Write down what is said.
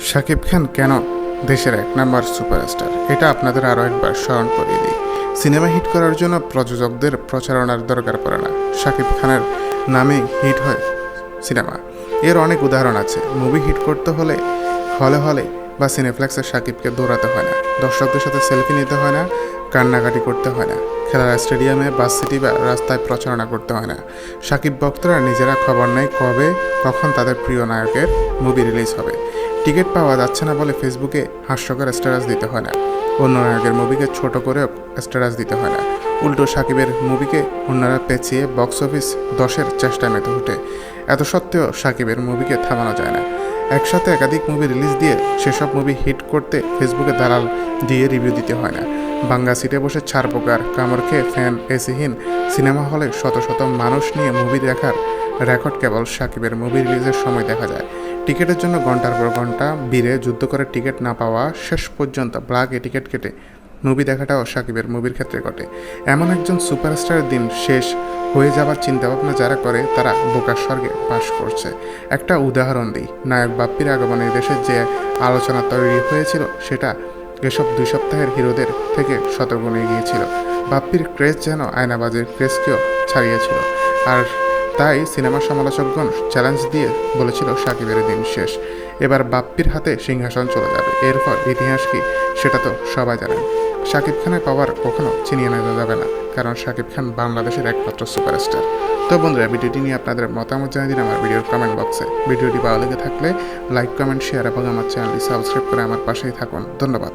শাকিব খান কেন দেশের এক নম্বর সুপারস্টার? এটা আপনাদের আরও একবার স্মরণ করিয়ে দিই। সিনেমা হিট করার জন্য প্রযোজকদের প্রচারণার দরকার পড়ে না। শাকিব খানের নামে হিট হয় সিনেমা। এর অনেক উদাহরণ আছে। মুভি হিট করতে হলে হলে হলে বা সিনেফ্লেক্সে শাকিবকে দৌড়াতে হয় না। দর্শকদের সাথে সেলফি নিতে হয় না, কান্নাকাটি করতে হয় না। খেলার স্টেডিয়ামে, বাস সিটি বা রাস্তায় প্রচারণা করতে হয় না। সাকিব ভক্তরা নিজেরা খবর নেয় কবে, কখন তাদের প্রিয় নায়কের মুভি রিলিজ হবে। টিকিট পাওয়া যাচ্ছে না বলে ফেসবুকে হাস্যকর স্ট্যাটাস দিতে হয় না। অন্য নায়কের মুভিকে ছোট করেও স্ট্যাটাস দিতে হয় না। উল্টো সাকিবের মুভিকে অন্যরা পেঁচিয়ে বক্স অফিস দশের চেষ্টায় মেতে ওঠে। এত সত্ত্বেও সাকিবের মুভিকে থামানো যায় না। একসাথে একাধিক মুভি রিলিজ দিয়ে সেসব মুভি হিট করতে ফেসবুকে দালাল দিয়ে রিভিউ দিতে হয় না। বাঙ্গা সিটে বসে ছাড় পোকার কামড় খেয়ে ফ্যান, এসিহীন সিনেমা হলে শত শত মানুষ নিয়ে মুভি দেখার রেকর্ড কেবল সাকিবের মুভি রিলিজের সময় দেখা যায়। টিকিটের জন্য ঘণ্টার পর ঘণ্টা বীরে যুদ্ধ করে টিকিট না পাওয়া শেষ পর্যন্ত ব্লাগে টিকিট কেটে মুভি দেখাটাও সাকিবের মুভির ক্ষেত্রে ঘটে। এমন একজন সুপারস্টারের দিন শেষ হয়ে যাবার চিন্তাভাবনা যারা করে, তারা বোকার স্বর্গে বাস করছে। একটা উদাহরণ দিই। নায়ক বাপ্পির আগমনে দেশের যে আলোচনা তৈরি হয়েছিল, সেটা এসব দুই সপ্তাহের হিরোদের থেকে সতর্ক শতগুণে গিয়েছিল। বাপ্পির ক্রেজ যেন আয়নাবাজের ক্রেজকেও ছাড়িয়েছিল। আর তাই সিনেমা সমালোচকগণ চ্যালেঞ্জ দিয়ে বলেছিল সাকিবের দিন শেষ। এবার বাপ্পির হাতে সিংহাসন চলে যাবে। এরপর ইতিহাস কি, সেটা তো সবাই জানেন শাকিব খানের পাওয়ার কখনো ছিনিয়ে নেওয়া যাবে না, কারণ শাকিব খান বাংলাদেশের একমাত্র সুপারস্টার। তো বন্ধুরা, ভিডিওটি নিয়ে আপনাদের মতামত জানিয়ে দিন আমার ভিডিওর কমেন্ট বক্সে ভিডিওটি ভালো লেগে থাকলে লাইক কমেন্ট শেয়ার এবং আমার চ্যানেলটি সাবস্ক্রাইব করে আমার পাশেই থাকুন। ধন্যবাদ।